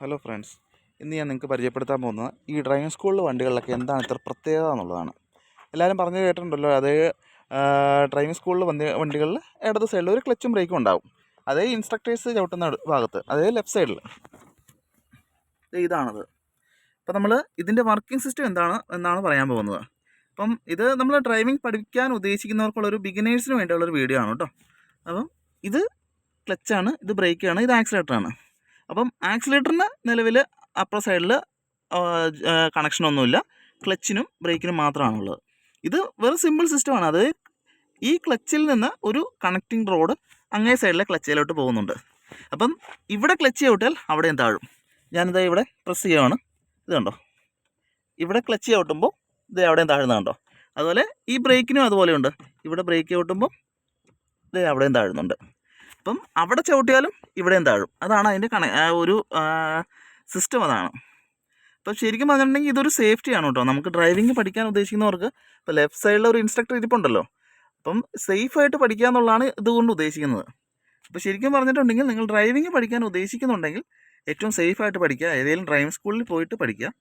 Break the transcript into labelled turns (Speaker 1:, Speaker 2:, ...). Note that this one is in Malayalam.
Speaker 1: ഹലോ ഫ്രണ്ട്സ് ഇന്ന് ഞാൻ നിങ്ങൾക്ക് പരിചയപ്പെടുത്താൻ പോകുന്നത് ഈ ഡ്രൈവിംഗ് സ്കൂളിലെ വണ്ടികളിലൊക്കെ എന്താണ് ഇത്ര പ്രത്യേകത എന്നുള്ളതാണ്. എല്ലാവരും പറഞ്ഞു കേട്ടിട്ടുണ്ടല്ലോ അതേ ഡ്രൈവിംഗ് സ്കൂളിൽ വണ്ടി വണ്ടികളിൽ ഇടത് സൈഡിൽ ഒരു ക്ലച്ചും ബ്രേക്കും ഉണ്ടാവും. അതേ ഇൻസ്ട്രക്ടേഴ്സ് ചവിട്ടുന്ന ഭാഗത്ത് അതേ ലെഫ്റ്റ് സൈഡിൽ ഇതാണത്. അപ്പോൾ നമ്മൾ ഇതിന്റെ വർക്കിംഗ് സിസ്റ്റം എന്താണ് എന്നാണ് പറയാൻ പോകുന്നത്. അപ്പം ഇത് നമ്മൾ ഡ്രൈവിംഗ് പഠിക്കാൻ ഉദ്ദേശിക്കുന്നവർക്കുള്ള ഉദ്ദേശിക്കുന്നവർക്കുള്ളൊരു ബിഗിനേഴ്സിന് വേണ്ടിയുള്ളൊരു വീഡിയോ ആണ് കേട്ടോ. അപ്പം ഇത് ക്ലച്ചാണ് ഇത് ബ്രേക്കാണ് ഇത് ആക്സിലേറ്ററാണ് അപ്പം ആക്സിലേറ്ററിന് നിലവിൽ അപ്പർ സൈഡിൽ കണക്ഷനൊന്നുമില്ല. ക്ലച്ചിനും ബ്രേക്കിനും മാത്രമാണുള്ളത്. ഇത് വെറും സിമ്പിൾ സിസ്റ്റമാണ്. അത് ഈ ക്ലച്ചിൽ നിന്ന് ഒരു കണക്റ്റിംഗ് റോഡ് അങ്ങേ സൈഡിലെ ക്ലച്ചിലോട്ട് പോകുന്നുണ്ട്. അപ്പം ഇവിടെ ക്ലച്ച് ചവിട്ടിയാൽ അവിടെയും താഴും. ഞാനിതാ ഇവിടെ പ്രസ് ചെയ്യുകയാണ് ഇത് കണ്ടോ? ഇവിടെ ക്ലച്ച് ചവിട്ടുമ്പോൾ ഇത് അവിടെയും താഴ്ന്ന കണ്ടോ? അതുപോലെ ഈ ബ്രേക്കിനും അതുപോലെയുണ്ട്. ഇവിടെ ബ്രേക്ക് ചവിട്ടുമ്പോൾ ഇത് അവിടെയും താഴുന്നുണ്ട്. അപ്പം അവിടെ ചവിട്ടിയാലും ഇവിടെയും താഴും. അതാണ് അതിന്റെ കണ ഒരു സിസ്റ്റം അതാണ്. അപ്പോൾ ശരിക്കും പറഞ്ഞിട്ടുണ്ടെങ്കിൽ ഇതൊരു സേഫ്റ്റിയാണ് കേട്ടോ. നമുക്ക് ഡ്രൈവിംഗ് പഠിക്കാൻ ഉദ്ദേശിക്കുന്നവർക്ക് ഇപ്പോൾ ലെഫ്റ്റ് സൈഡിൽ ഒരു ഇൻസ്ട്രക്ടർ ഇരിപ്പുണ്ടല്ലോ. അപ്പം സേഫായിട്ട് പഠിക്കുക എന്നുള്ളതാണ് ഇതുകൊണ്ട് ഉദ്ദേശിക്കുന്നത്. അപ്പോൾ ശരിക്കും പറഞ്ഞിട്ടുണ്ടെങ്കിൽ നിങ്ങൾ ഡ്രൈവിംഗ് പഠിക്കാൻ ഉദ്ദേശിക്കുന്നുണ്ടെങ്കിൽ ഏറ്റവും സേഫായിട്ട് പഠിക്കുക. ഏതെങ്കിലും ഡ്രൈവിംഗ് സ്കൂളിൽ പോയിട്ട് പഠിക്കുക.